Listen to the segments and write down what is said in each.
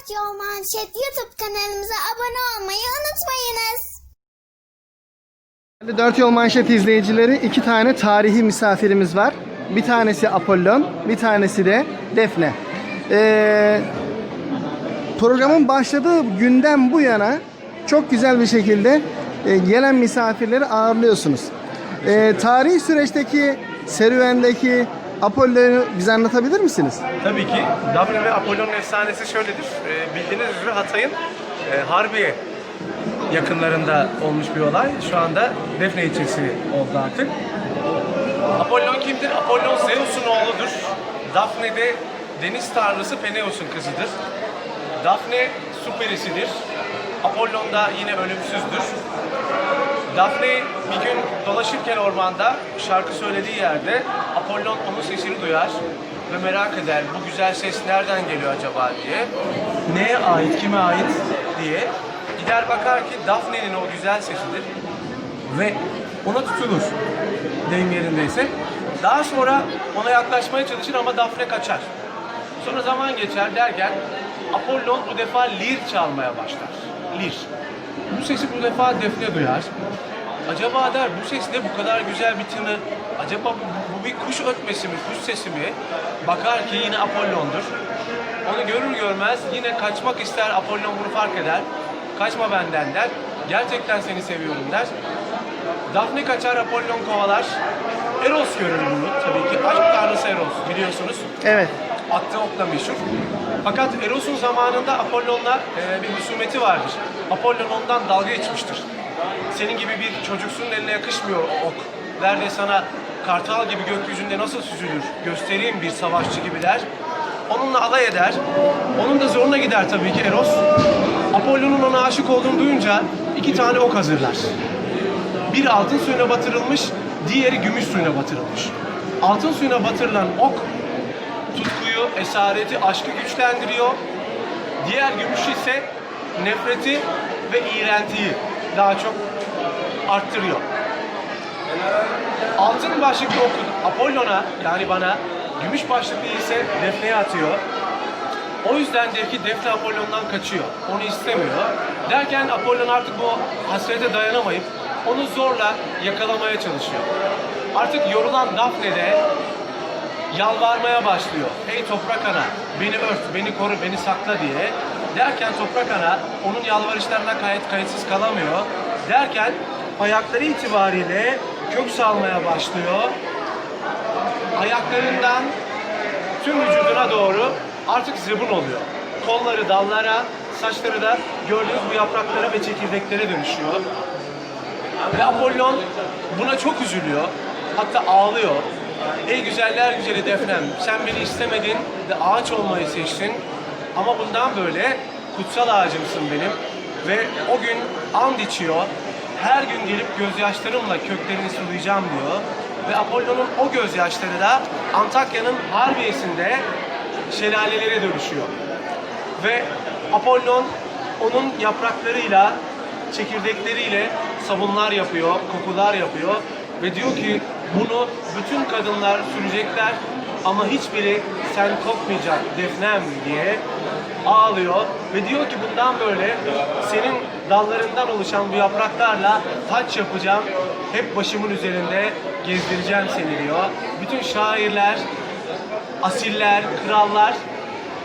Dört Yol Manşet YouTube kanalımıza abone olmayı unutmayınız. Dört Yol Manşet izleyicileri iki tane tarihi misafirimiz var. Bir tanesi Apollon, bir tanesi de Defne. Ee, programın başladığı günden bu yana çok güzel bir şekilde e, gelen misafirleri ağırlıyorsunuz. Ee, tarihi süreçteki, serüvendeki Apollon'u bize anlatabilir misiniz? Tabii ki. Daphne ve Apollon'un efsanesi şöyledir. Ee, bildiğiniz üzere Hatay'ın e, Harbiye yakınlarında olmuş bir olay. Şu anda Defne ilçesi oldu artık. Apollon kimdir? Apollon Zeus'un oğludur. Daphne de deniz tanrısı Peneus'un kızıdır. Daphne su perisidir. Apollon da yine ölümsüzdür. Daphne bir gün dolaşırken ormanda şarkı söylediği yerde Apollon onun sesini duyar ve merak eder bu güzel ses nereden geliyor acaba diye. Neye ait, kime ait diye. Gider bakar ki Daphne'nin o güzel sesidir ve ona tutulur deyim yerindeyse. Daha sonra ona yaklaşmaya çalışır ama Daphne kaçar. Sonra zaman geçer derken Apollon bu defa lir çalmaya başlar. Lir. Bu sesi bu defa Defne duyar. Acaba der bu ses ne bu kadar güzel bir tını? Acaba bu, bu bir kuş ötmesi mi, kuş sesi mi? Bakar ki yine Apollon'dur. Onu görür görmez yine kaçmak ister. Apollon bunu fark eder. Kaçma benden der. Gerçekten seni seviyorum der. Daphne kaçar, Apollon kovalar. Eros görür bunu tabii ki. Aşk tanrısı Eros biliyorsunuz. Evet. Attığı okla meşhur. Fakat Eros'un zamanında Apollon'la e, bir husumeti vardır. Apollon ondan dalga geçmiştir. Senin gibi bir çocuksunun eline yakışmıyor ok. Der de sana kartal gibi gökyüzünde nasıl süzülür, göstereyim bir savaşçı gibi der. Onunla alay eder. Onun da zoruna gider tabii ki Eros. Apollon'un ona aşık olduğunu duyunca iki tane ok hazırlar. Bir altın suyuna batırılmış, diğeri gümüş suyuna batırılmış. Altın suyuna batırılan ok tutkuyu, esareti, aşkı güçlendiriyor. Diğer gümüş ise nefreti ve iğrentiyi daha çok arttırıyor. Altın başlıklı oku Apollon'a yani bana, gümüş başlıklı ise Defne'ye atıyor. O yüzden der ki Defne Apollon'dan kaçıyor. Onu istemiyor. Derken Apollon artık bu hasrete dayanamayıp onu zorla yakalamaya çalışıyor. Artık yorulan Daphne de yalvarmaya başlıyor. Ey toprak ana beni ört, beni koru, beni sakla diye. Derken toprak ana onun yalvarışlarına kayıt kayıtsız kalamıyor. Derken ayakları itibariyle kök salmaya başlıyor. Ayaklarından tüm vücuduna doğru artık zıbın oluyor. Kolları dallara, saçları da gördüğünüz bu yapraklara ve çekirdeklere dönüşüyor. Ve Apollon buna çok üzülüyor. Hatta ağlıyor. Ey güzeller güzeli Defnem, sen beni istemedin ve ağaç olmayı seçtin. Ama bundan böyle kutsal ağacımsın benim. Ve o gün and içiyor. Her gün gelip gözyaşlarımla köklerini sulayacağım diyor. Ve Apollon'un o gözyaşları da Antakya'nın Harbiye'sinde şelalelere dönüşüyor. Ve Apollon onun yapraklarıyla, çekirdekleriyle sabunlar yapıyor, kokular yapıyor ve diyor ki bunu bütün kadınlar sürecekler ama hiçbiri sen kokmayacak defnem diye ağlıyor ve diyor ki bundan böyle senin dallarından oluşan bu yapraklarla taç yapacağım. Hep başımın üzerinde gezdireceğim seni diyor. Bütün şairler, asiller, krallar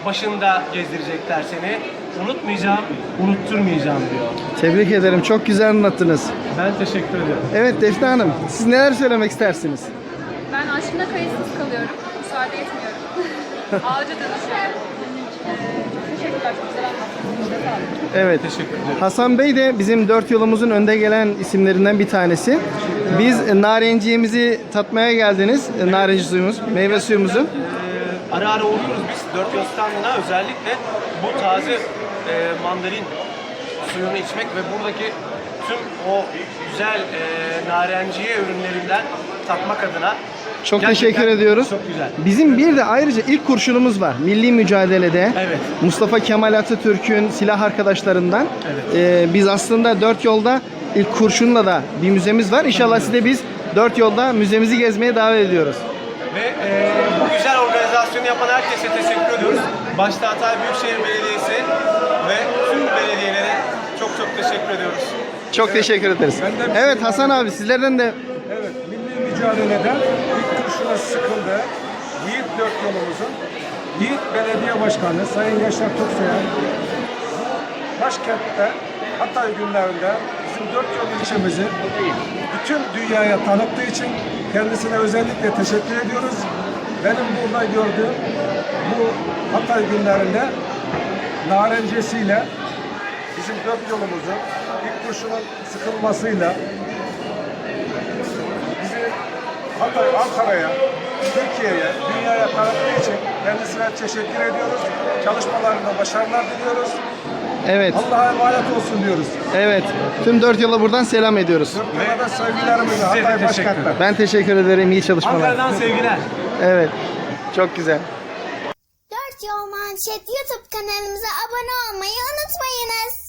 başında gezdirecekler seni. Unutmayacağım, unutturmayacağım diyor. Tebrik ederim. Çok güzel anlattınız. Ben teşekkür ediyorum. Evet Defne Hanım, siz neler söylemek istersiniz? Ben aşkına kayıtsız kalıyorum. Müsaade etmiyorum. Ağaca dönüşüyorum. Ee, teşekkürler. Çok güzel anlattınız. Evet. Teşekkür ederim. Hasan Bey de bizim dört yolumuzun önde gelen isimlerinden bir tanesi. Biz narenciğimizi tatmaya geldiniz. Narenci suyumuz, meyve suyumuzu. Ara ara uğruyoruz biz dört yol standına özellikle bu taze e, mandalin suyunu içmek ve buradaki tüm o güzel e, narenciye ürünlerinden tatmak adına Çok Gerçekten teşekkür ediyoruz. Çok güzel. Bizim bir de ayrıca ilk kurşunumuz var. Milli mücadelede. Evet. Mustafa Kemal Atatürk'ün silah arkadaşlarından. Evet. Ee, biz aslında dört yolda ilk kurşunla da bir müzemiz var. İnşallah size biz dört yolda müzemizi gezmeye davet ediyoruz. Ve e, organizasyonu yapan herkese teşekkür ediyoruz. Başta Hatay Büyükşehir Belediyesi, ediyoruz. Çok teşekkür ederiz. Ben de bir Evet şey Hasan abi sizlerden de Evet, milli mücadeleden ilk kurşuna sıkıldı. Yiğit Dört Yolumuzun Yiğit Belediye Başkanı Sayın Yaşar Toksoyan başkentte Hatay günlerinde bizim Dört Yol ilçemizi bütün dünyaya tanıttığı için kendisine özellikle teşekkür ediyoruz. Benim burada gördüğüm bu Hatay günlerinde narencesiyle bizim dört yolumuzun ilk kurşunun sıkılmasıyla bizi Hatay, Ankara'ya, Türkiye'ye, dünyaya tanıttığı için kendisine teşekkür ediyoruz. Çalışmalarında başarılar diliyoruz. Evet Allah'a emanet olsun diyoruz. evet tüm dört yola buradan selam ediyoruz. Dört da sevgilerimizi Hatay Başkent'ten. Ben teşekkür ederim. iyi çalışmalar. Ankara'dan sevgiler. Evet. Çok güzel. Dört Yol Manşet YouTube kanalımıza abone olmayı unutmayın.